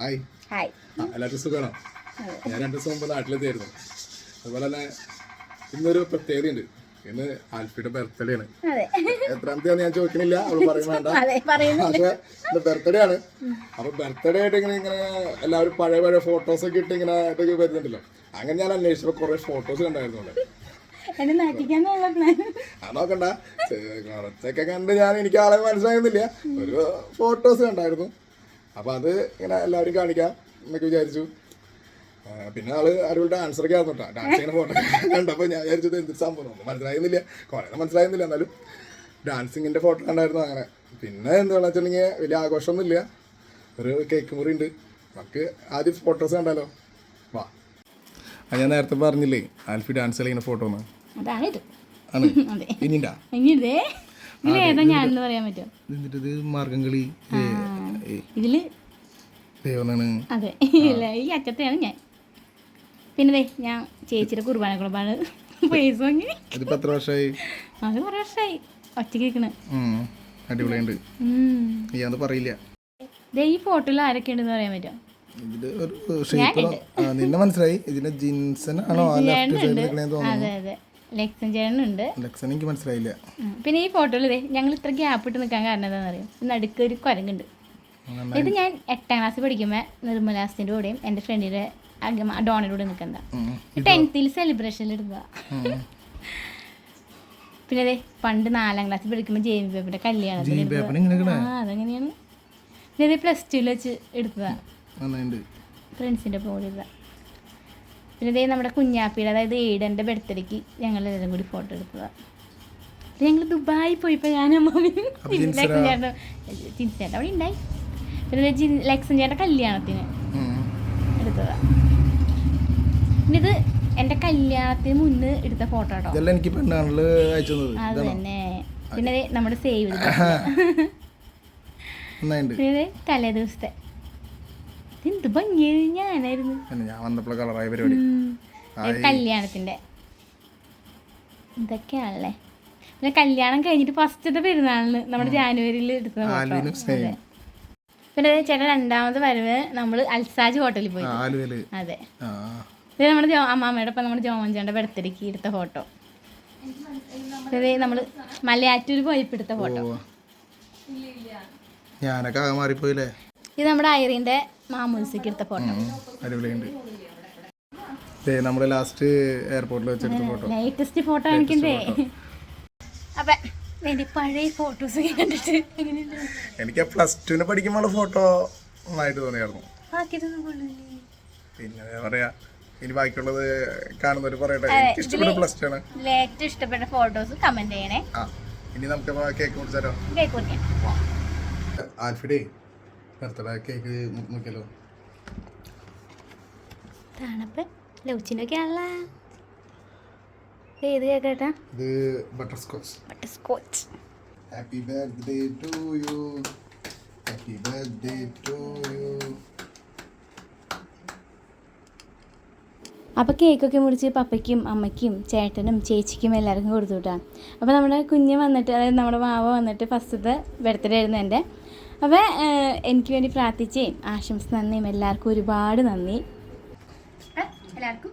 Hi hi എല്ലാവർക്കും സുഖമാണോ? ഞാൻ രണ്ട് ദിവസം മുമ്പ് നാട്ടിലെത്തിയായിരുന്നു. അതുപോലെ തന്നെ ഇന്നൊരു പ്രത്യേകതയുണ്ട്. ഇന്ന് ആൽഫിയുടെ ബർത്ത്ഡേ ആണ്. അതെ. എത്രാം ഞാൻ ചോദിക്കണില്ല. അവൾ പറയും വേണ്ട. പക്ഷെ ബർത്ത്ഡേ ആണ്. അപ്പൊ ബർത്ത്ഡേ ആയിട്ട് ഇങ്ങനെ ഇങ്ങനെ എല്ലാവരും പഴയ പഴയ ഫോട്ടോസ് ഒക്കെ ഇട്ട് ഇങ്ങനെ ഇതൊക്കെ വരുന്നുണ്ടല്ലോ. അങ്ങനെ ഞാൻ അന്വേഷിച്ചപ്പോ കുറെ ഫോട്ടോസ് അത് നോക്കണ്ട. കുറച്ചൊക്കെ കണ്ട് ഞാൻ എനിക്ക് ആളെ മനസ്സിലാകുന്നില്ല ഒരു ഫോട്ടോസ് കണ്ടായിരുന്നു. അപ്പൊ അത് ഇങ്ങനെ എല്ലാവരും കാണിക്കാം എന്നൊക്കെ വിചാരിച്ചു. പിന്നെ ആൾ അടിപൊളി ഡാൻസർ ഒക്കെ ആയിരുന്നു ഡാൻസ് ഇങ്ങനെ ഫോട്ടോ കണ്ടപ്പോൾ ഞാൻ വിചാരിച്ചത് എന്ത് സംഭവം മനസ്സിലായിരുന്നില്ല. കുറേ മനസ്സിലായിരുന്നില്ല എന്നാലും. ഡാൻസിങ്ങിന്റെ ഫോട്ടോ കണ്ടായിരുന്നു അങ്ങനെ. പിന്നെ എന്താണെന്ന് വെച്ചിട്ടുണ്ടെങ്കിൽ വലിയ ആഘോഷമൊന്നുമില്ല. ഒരു കേക്ക് മുറി ഉണ്ട്. നമുക്ക് ആദ്യം ഫോട്ടോസ് കണ്ടാലോ? വാ. അത് ഞാൻ നേരത്തെ പറഞ്ഞില്ലേ ആൽഫി ഡാൻസ് കളിക്കുന്ന ഫോട്ടോ ഒന്ന് ആണ്. ഇനിണ്ടാ ഇനി ഏതാ ഞാൻ പറയാൻ പറ്റും മാർഗം കളി ഇതിൽ അതെ. ഇല്ല ഈ അറ്റത്തെയാണ് ഞാൻ. പിന്നെ ഞാൻ ചേച്ചിയുടെ കുർബാന കുളമ്പാണ് പൈസ വാങ്ങി. ഇതിപ്പോ എത്ര വർഷമായി അത് കുറേ വർഷമായി ഒറ്റയ്ക്ക് നിൽക്കണേ. അടിപൊളിയുണ്ട്. അത് പറയില്ല. ഈ ഫോട്ടോയിൽ ആരൊക്കെ ഉണ്ടെന്ന് പറയാൻ പറ്റുമോ? നിന്നെ മനസ്സിലായി. ഇതിന്റെ ജിൻസൻ ആണോ? അതെ അതെ. ലക്ഷൻ ചേട്ടനുണ്ട്. ലക്സൻ എനിക്ക് മനസ്സിലായില്ല. പിന്നെ ഈ ഫോട്ടോയിൽ ഞങ്ങൾ ഇത്ര ഗ്യാപ്പ് ഇട്ട് നിൽക്കാൻ കാരണം എന്താണെന്ന് അറിയാം? നടുക്ക് ഒരു കുരങ്ങുണ്ട്. ഇത് ഞാൻ എട്ടാം ക്ലാസ്സിൽ പഠിക്കുമ്പോൾ നിർമ്മലാസിന്റെ കൂടെയും എന്റെ ഫ്രണ്ടിന്റെ ഡോണയുടെ കൂടെ നിൽക്കണ്ട. ഉം. ടെൻത്തിൽ സെലിബ്രേഷനിൽ എടുക്കുക പിന്നെ അതെ പണ്ട് നാലാം ക്ലാസ്സിൽ പഠിക്കുമ്പോൾ ജെ ബേബിയുടെ കല്യാണത്തിന് കല്യാണം ആ പിന്നെ അതെ പ്ലസ് ടുവിൽ വെച്ച് എടുത്തതാണ് ഫ്രണ്ട്സിന്റെ ഒപ്പം കൂടി പിന്നെ ഇതേ നമ്മുടെ കുഞ്ഞാപ്പിയുടെ അതായത് ഏടന്റെ ബർത്ത്ഡേക്ക് ഞങ്ങൾ എല്ലാവരും കൂടി ഫോട്ടോ എടുക്കുക ഞങ്ങൾ ദുബായി പോയിപ്പോൾ ഞാനും ചേട്ടൻ അവിടെ ഉണ്ടായി. പിന്നെ ജിൻ ചേട്ടന്റെ കല്യാണത്തിന് എടുത്തതാ. പിന്നെ ഇത് എന്റെ കല്യാണത്തിന് മുന്നേ എടുത്ത ഫോട്ടോ കേട്ടോ ഇതെല്ലാം എനിക്ക് പെണ്ണാണിൽ അയച്ചു തന്നത്. അത് തന്നെ. പിന്നെ നമ്മുടെ സേവ് പിന്നെ തലേ ദിവസത്തെ. എന്ത് ഭംഗിയത് ഞാനായിരുന്നു. ഞാൻ വന്നപ്പോൾ കളറായ പരിപാടി. കല്യാണത്തിന്റെ. ഇതൊക്കെയാണല്ലേ. പിന്നെ കല്യാണം കഴിഞ്ഞിട്ട് ഫസ്റ്റത്തെ പെരുന്നാളിന് നമ്മുടെ ജാനുവരിയിൽ എടുത്തത് പിന്നെ ചേട്ടൻ രണ്ടാമത് വരവ് നമ്മൾ അൽസാജ് ഹോട്ടലിൽ പോയി. അതെ. ഇത് നമ്മുടെ അമ്മാമ്മയുടെ ഒപ്പം നമ്മുടെ ജോമഞ്ചേന്റെ ബർത്ത്ഡേക്ക് എടുത്ത ഫോട്ടോ. ഇത് നമ്മൾ മലയാറ്റൂർ പോയപ്പോൾ എടുത്ത ഫോട്ടോ. ഞാനൊക്കെ മാറിപ്പോയില്ലേ? ഇത് നമ്മുടെ ഐറിന്റെ മാമൂസിക്ക് എടുത്ത ഫോട്ടോ. അടിപൊളിയുണ്ട്. നമ്മൾ ലാസ്റ്റ് എയർപോർട്ടിൽ വെച്ചെടുത്ത ഫോട്ടോ. ലേറ്റസ്റ്റ് ഫോട്ടോ എനിക്കുണ്ടേ അപ്പൊ എന്റെ പഴയ ഫോട്ടോസ് കണ്ടിട്ട് എനിക്ക് പ്ലസ് ടുവിന് പഠിക്കുമ്പോൾ ഫോട്ടോ നന്നായിട്ട് തോന്നിയായിരുന്നു. പിന്നെ പറയാ ഇനി ബാക്കിയുള്ളത് കാണുന്നവർ പറയട്ടെ. എനിക്ക് ഇഷ്ടപ്പെട്ട പ്ലസ് ടു ആണ്. ഏറ്റവും ഇഷ്ടപ്പെട്ട ഫോട്ടോസ് കമന്റ് ചെയ്യണേ. ഇനി നമുക്ക് കേക്ക് മുറിച്ചാലോ? കേക്ക് ആൽഫിഡേ ബർത്ത്ഡേ കേക്ക് നോക്കിയാലോ തണുപ്പ് ലൗച്ചിനൊക്കെ ആണല്ല. ഏത് കേക്കേട്ടാ. ഇത് butterscotch butterscotch happy birthday to you happy birthday to you അപ്പോൾ കേക്കൊക്കെ മുറിച്ച് പപ്പയ്ക്കും അമ്മയ്ക്കും ചേട്ടനും ചേച്ചിക്കും എല്ലാവർക്കും കൊടുത്തു വിട്ടാണ് അപ്പോൾ നമ്മുടെ കുഞ്ഞ് വന്നിട്ട് അതായത് നമ്മുടെ മാവ വന്നിട്ട് ഫസ്റ്റത്തെ ബർത്ത്ഡേ ആയിരുന്നു എന്റെ. അപ്പോൾ എനിക്ക് വേണ്ടി പ്രാർത്ഥിച്ചേയും ആശംസ നന്ദിയും എല്ലാവർക്കും ഒരുപാട് നന്ദി. എല്ലാവർക്കും